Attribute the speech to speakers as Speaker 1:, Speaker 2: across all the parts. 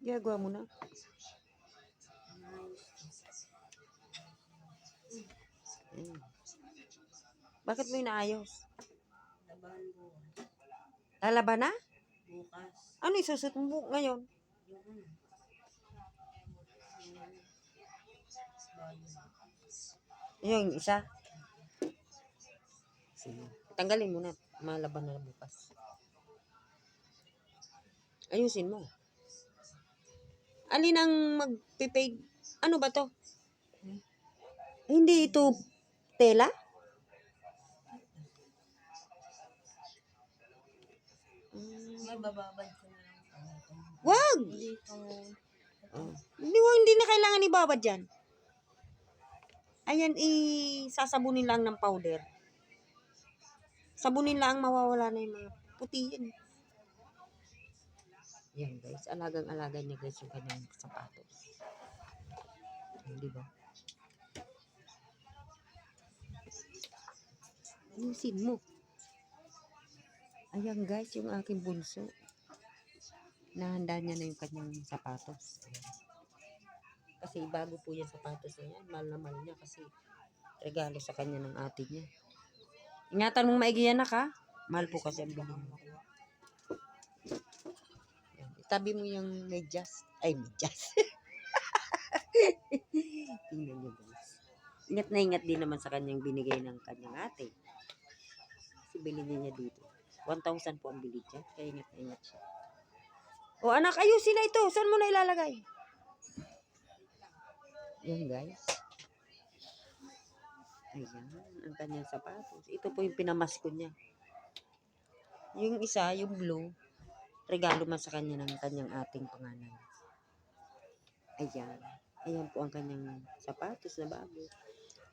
Speaker 1: Ginagawa mo na. Mm. Bakit mo inaayos?
Speaker 2: Laban bukas.
Speaker 1: Lalaban na?
Speaker 2: Bukas.
Speaker 1: Ano isusot mo ngayon?
Speaker 2: Yung
Speaker 1: isa? Sige. Tanggalin mo na. Malaban na bukas. Ayusin mo. Alin ang magpipaid? Ano ba to? Hindi ito tela?
Speaker 2: May bababad ko na lang.
Speaker 1: Wag!
Speaker 2: Hindi itong
Speaker 1: Oh. Hindi, hindi na kailangan ibabad yan. Ayan, isasabunin lang ng powder. Sabunin lang, mawawala na yung mga puti yan. Yan guys, alagang-alaga niya guys yung kanyang sapatos. Hindi ba? Ayusin mo. Ayan guys, yung aking bunso. Nahanda niya na yung kanyang sapatos. Kasi bago po yung sapatos na yan. Mahal na mahal niya kasi regalo sa kanya ng ate niya. Ingatan mong maigi yan, anak, ha? Mahal po kasi ang bilhin mo. Yan. Itabi mo yung medyas. Ay, medyas. Tingnan niyo, guys. Ingat na ingat din naman sa kanyang binigay ng kanyang ate. Kasi bilhin niya dito. 1,000 po ang bilhin niya. Kaya ingat na ingat siya. O anak, ayusin na ito. Saan mo na ilalagay? Yan guys. Ayan, ang kanyang sapatos. Ito po yung pinamasko niya. Yung isa, yung blue, regalo man sa kanya ng kanyang ating pangalan. Ayan. Ayan po ang kanyang sapatos na bago.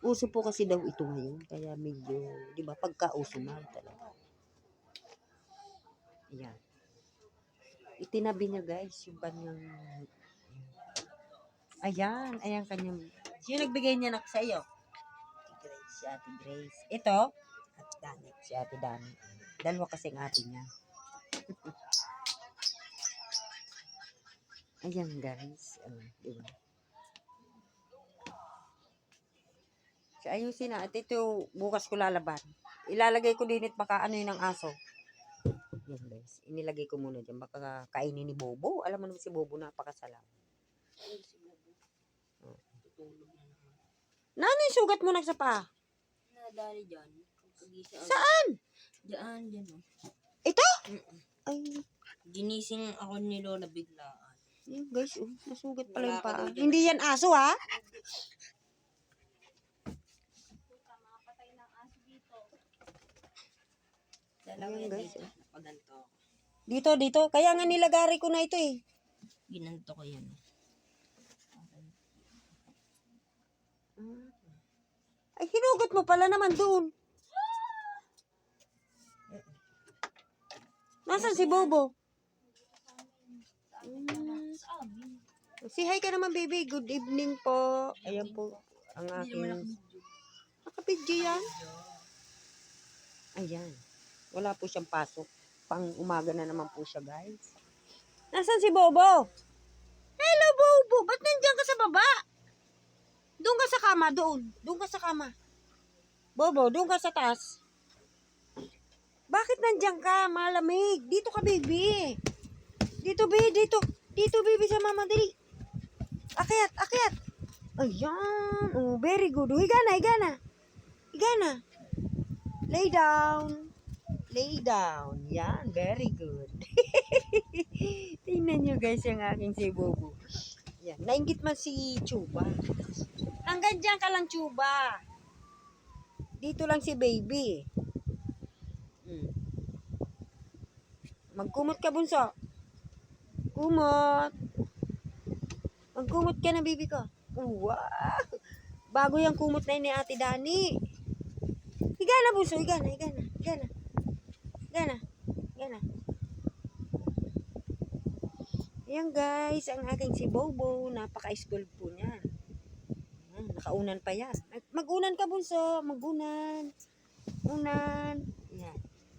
Speaker 1: Uso po kasi daw ito ngayon. Kaya medyo, di ba, pagka-uso na talaga. Ayan. Itinabi niya guys yung kanyang Ayan, ayan kanyang Sino nagbigay niya nak sa iyo? Grace, si Ate Grace. Ito? At Dani. Si Ate Dani. Dalawa kasi ang ate niya. ayan guys. Ano, di ba? So, ayusin na. At ito, bukas ko lalaban. Ilalagay ko din it baka ano yun ang aso. Yan guys. Inilagay ko muna dyan. Baka kainin ni Bobo. Alam mo naman si Bobo napakasalam.
Speaker 2: Naman.
Speaker 1: Nano yung sugat mo nagsapa?
Speaker 2: Nadali dyan.
Speaker 1: Saan?
Speaker 2: Diyan, dyan. Oh.
Speaker 1: Ito?
Speaker 2: Mm-mm.
Speaker 1: Ay,
Speaker 2: Ginising ako ni Lola biglaan.
Speaker 1: Yun guys, oh, nasugat pala yung paa. Hindi yan aso ha?
Speaker 2: Dalawa
Speaker 1: Ayan,
Speaker 2: yan
Speaker 1: guys,
Speaker 2: dito.
Speaker 1: oh. Dito, dito. Kaya nga nilagari ko na ito eh.
Speaker 2: Ginanto ko yan.
Speaker 1: Ay, hinugot mo pala naman doon. Nasaan si Bobo? Mm. Si hi ka naman, baby. Good evening po. Ayan po ang aking...
Speaker 2: medyo.
Speaker 1: Nakapidyo yan. Ayan. Wala po siyang pasok. Pang umaga na naman po siya, guys. Nasaan si Bobo? Hello, Bobo. Ba't nandiyan ka sa baba? Doon ka sa kama, doon. Doon ka sa kama. Bobo, doon ka sa taas. Bakit nandiyan ka? Malamig. Dito ka, baby. Dito, baby. Dito. Dito, baby, sa mama. Dali. Akyat, akyat. Ayan. Oh, very good. Oh, higa na, higa na. Higa na. Lay down. Lay down. Yan, very good. Tingnan nyo guys yung aking si Bobo. Yan, nainggit man si Chuba. Hanggang dyan ka lang, Chuba. Dito lang si baby. Hmm. Magkumot ka, bunso. Kumot. Magkumot ka na, baby ko. Wow. Bago yung kumot na ni Ate Dani. Higa na, bunso. Higa na, higa na. Higa na. Higa na. Higa na. Ayan guys, ang aking si Bobo, napaka-school po niyan. Ayan, nakaunan pa yan. Mag- Mag-unan ka bunso, mag-unan. Unan. Ayan.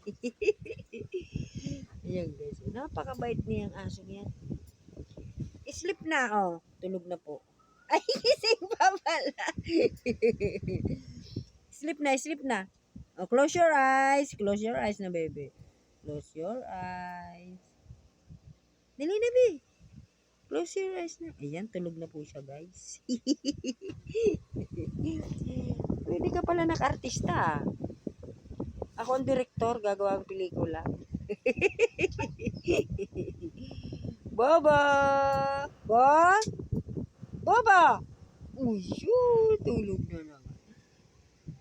Speaker 1: Ayan guys, napakabait niyang aso yan. sleep na. Oh, tulog na po. Ay, gising pa pala. sleep na, sleep na. Oh, close your eyes. Close your eyes na, baby. Close your eyes. Dali na, baby. Close your eyes na. Ayan, tulog na po siya, guys. Pwede ka pala naka-artista. Ako ang direktor, gagawa ang pelikula. Baba! Ba? Baba! Uy! Tulog na naman.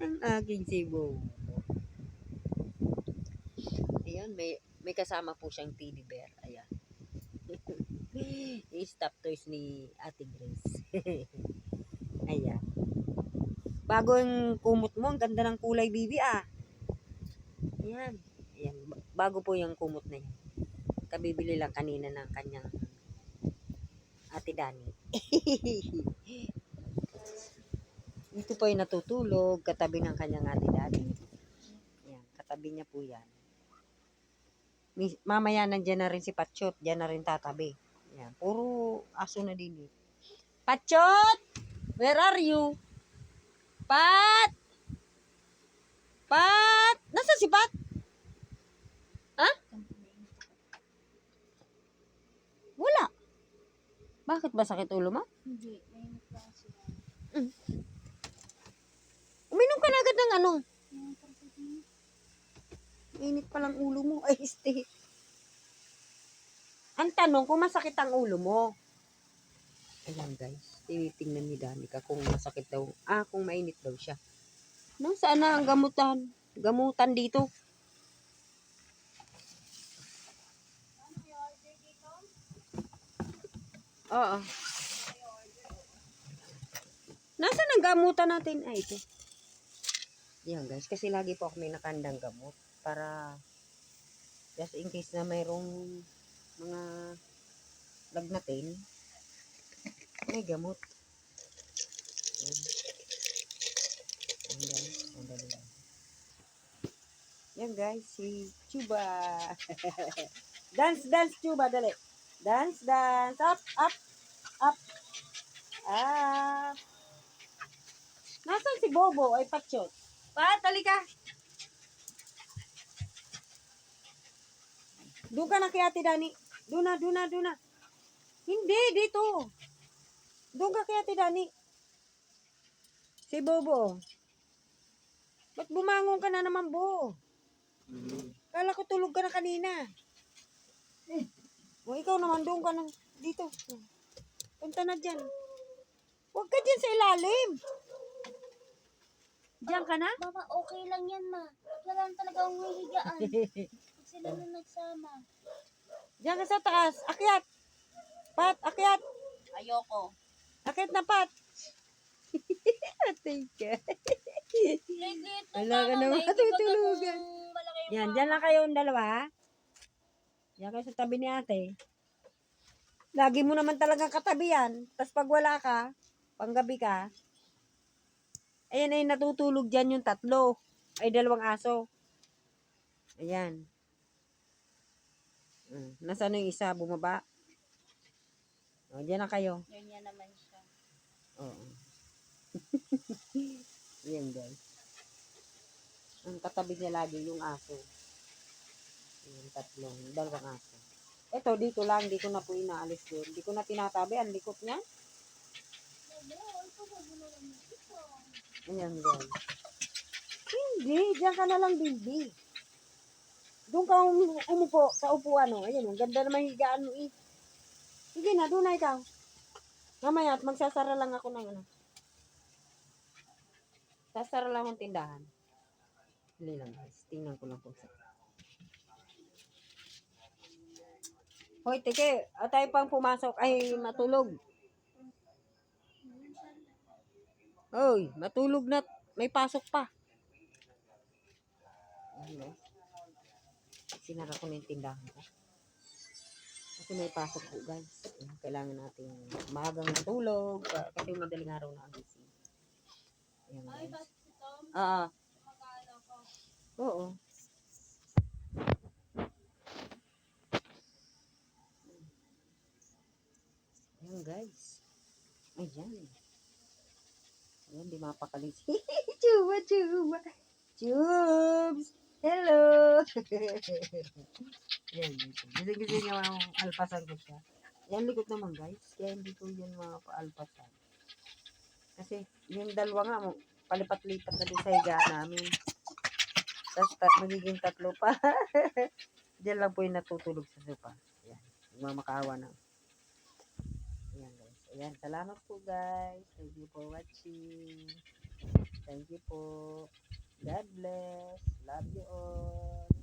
Speaker 1: Ang aking si Bobo. Ayan, may, may kasama po siyang teddy bear. Ayan. I-stop toys ni Ate Grace. Ayan. Bago yung kumot mo, ang ganda ng kulay, bibi ah. Ayan. Ayan. ba- Bago po yung kumot na yan. Kabibili lang kanina ng kanyang Ate Dani. Dito po yung natutulog, katabi ng kanyang Ate Dani. Ayan, katabi niya po yan. Mamaya nandyan na rin si Patsyot, dyan na rin tatabi. Ayan, puro aso na din eh. Patsyot! Where are you? Pat! Pat! Nasaan si Pat? Ha? Wala. Bakit ba sakit ulo mo?
Speaker 2: Hindi, klase.
Speaker 1: Uminom ka na agad ng ano? Init pa lang ulo mo. Ay, stay. Ang tanong kung masakit ang ulo mo. Ayan guys, tinitingnan ni Danica kung masakit daw. Ah, kung mainit daw siya. Nasaan na ang gamutan? Gamutan dito. Oo. Nasaan ang gamutan natin? Ay, ito. Yan guys, kasi lagi po ako may nakandang gamot para just in case na mayroong mga lagnatin, may gamot. Yan guys, sandali lang. Yan guys, si Chuba. dance, dance, Chuba, dali. Dance, dance, up, up, up. Ah. Nasaan si Bobo? Ay, patsyot. Pat, halika. Doon ka na kay Ate Dani. Doon na, doon na, doon na. Hindi, dito. Doon ka kay Ate Dani. Si Bobo. Ba't bumangon ka na naman, Bo? Kala ko tulog ka na kanina. O, ikaw naman, doon ka na. Dito. Punta na dyan. Huwag ka dyan sa ilalim. Diyan ka na?
Speaker 2: Mama, okay lang yan, ma. Wala lang talaga akong hihigaan. Pag sila na nagsama.
Speaker 1: Diyan ka sa taas. Akyat. Pat, akyat.
Speaker 2: Ayoko.
Speaker 1: Akyat na, Pat. Atay ka. Wala ka naman matutulugan.
Speaker 2: Yung
Speaker 1: Yan, dyan lang kayong dalawa. ha? Diyan kayo sa tabi ni ate. Lagi mo naman talagang katabi yan. Tapos pag wala ka, panggabi ka, ayan ay natutulog dyan yung tatlo. Ay dalawang aso. Ayan. Mm, Nasaan yung isa? Bumaba? O, dyan na kayo.
Speaker 2: Yun yan naman siya.
Speaker 1: Oo. Yan guys. Ang katabi niya lagi yung aso. Yung tatlong, dalawang aso. Ito, dito lang, di ko na po inaalis doon. Di ko na tinatabi, ang likot niya. Ayan guys. Hindi, diyan ka na lang, baby. Doon ka um- umupo sa upuan, oh. Ayan, ang ganda naman higaan mo, eh. Sige na, doon na ikaw. Mamaya, magsasara lang ako ng ano. Sasara lang ang tindahan. Hindi lang guys. Tingnan ko lang kung sa... Hoy, teke. ah, tayo pang pumasok. Ay, matulog. Hoy, matulog na. May pasok pa. Ano? Sinara ko na yung tindahan ko. Kasi may pasok po guys. Kailangan natin maagang matulog. ah, Kasi madaling araw na ang gising. Ayan guys. Ah. Oo. Ayan guys. Ayan. Ayan, di mapakalis. chuba, chuba. Chubs! Hello! Ayan, niya ang alpasan ko siya. Ayan, likod naman guys. Kaya hindi ko yun mga paalpasan. Kasi yung dalawa nga, palipat-lipat na din sa higaan namin. Tapos ta- magiging tatlo pa. Diyan lang po yung natutulog sa sopa. Ayan. Magmamakaawa na. Ayan guys. Ayan. Salamat po guys. Thank you for watching. Thank you po. God bless. Love you all.